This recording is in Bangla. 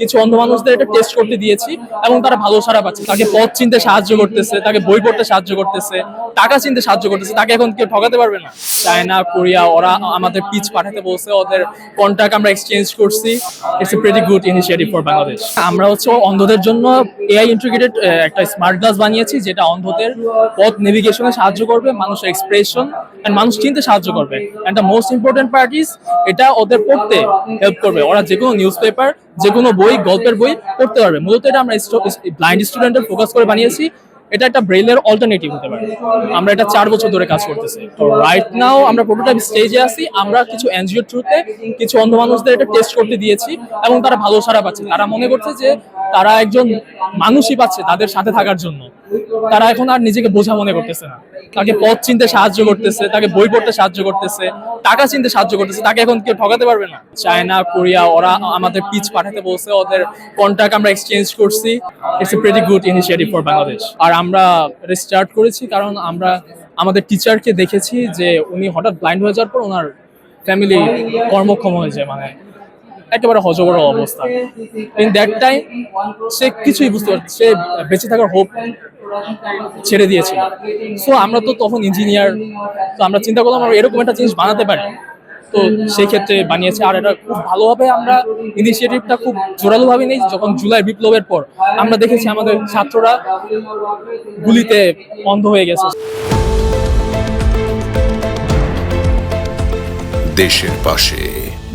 কিছু অন্ধ মানুষদের এটা টেস্ট করতে দিয়েছি এবং তারা ভালো সারা পাচ্ছে। তাকে পথ চিনতে সাহায্য করতেছে, তাকে বই পড়তে সাহায্য করতেছে, টাকা চিনতে সাহায্য করতেছে। তাকে এখন কেউ ঠকাতে পারবে না। চায়না, কোরিয়া, ওরা আমাদের পিচ পাঠাতে বলছে, ওদের কন্ট্যাক্ট আমরা এক্সচেঞ্জ করছি। It's a pretty good initiative for Bangladesh আমরা হচ্ছে অন্ধদের জন্য এআই ইন্টিগ্রেটেড একটা স্মার্ট গ্লাস বানিয়েছি, যেটা অন্ধদের পথ নেভিগেশনে সাহায্য করবে, মানুষের এক্সপ্রেশন এন্ড মানুষ চিনতে সাহায্য করবে। And the most important part এটা ওদের পড়তে হেল্প করবে। ওরা যে কোনো নিউজ পেপার যে কোনো বই, গল্পের বই পড়তে পারবে। মূলত এটা আমরা ব্লাইন্ড স্টুডেন্টের ফোকাস করে বানিয়েছি। এটা একটা ব্রেলের অল্টারনেটিভ হতে পারে। আমরা এটা চার বছর ধরে কাজ করতেছি। তো রাইট নাও আমরা প্রোটোটাইপ স্টেজে আছি। আমরা কিছু এনজিও থ্রুতে কিছু অন্ধ মানুষদের এটা টেস্ট করতে দিয়েছি এবং তারা ভালো সারা পাচ্ছে। তারা মনে করছে যে তারা একজন মানুষই পাচ্ছে তাদের সাথে থাকার জন্য। তারা এখন আর নিজেকে বোঝা মনে করতেছে না। তাকে পথ চিনতে সাহায্য করতেছে, তাকে বই পড়তে সাহায্য করতেছে, টাকা চিনতে সাহায্য করতেছে, তাকে এখন কেউ ঠকাতে পারবে না। চায়না, কোরিয়া, ওরা আমাদের পিচ পাঠাতে বলছে, ওদের কন্ট্যাক্ট আমরা এক্সচেঞ্জ করছি। It's a pretty good initiative for Bangladesh আর আমরা স্টার্ট করেছি কারণ আমরা আমাদের টিচারকে দেখেছি যে উনি হঠাৎ ব্লাইন্ড হয়ে যাওয়ার পর ওনার ফ্যামিলি কর্মক্ষম হয়ে যায় মানে একেবারে হজবর অবস্থা। ইন দ্যাট টাইম সে কিছুই বুঝতে পারছে সে বেঁচে থাকার হোপ ছেড়ে দিয়েছে সো আমরা তো তখন ইঞ্জিনিয়ার তো আমরা চিন্তা করলাম আমরা এরকম একটা জিনিস বানাতে পারি। তো সেই ক্ষেত্রে বানিয়েছে। আর এটা খুব ভালোভাবে আমরা ইনিশিয়েটিভটা খুব জোরালোভাবে নেই যখন জুলাই বিপ্লবের পর আমরা দেখেছি আমাদের ছাত্ররা গুলিতে অন্ধ হয়ে গেছে। দেশের পাশে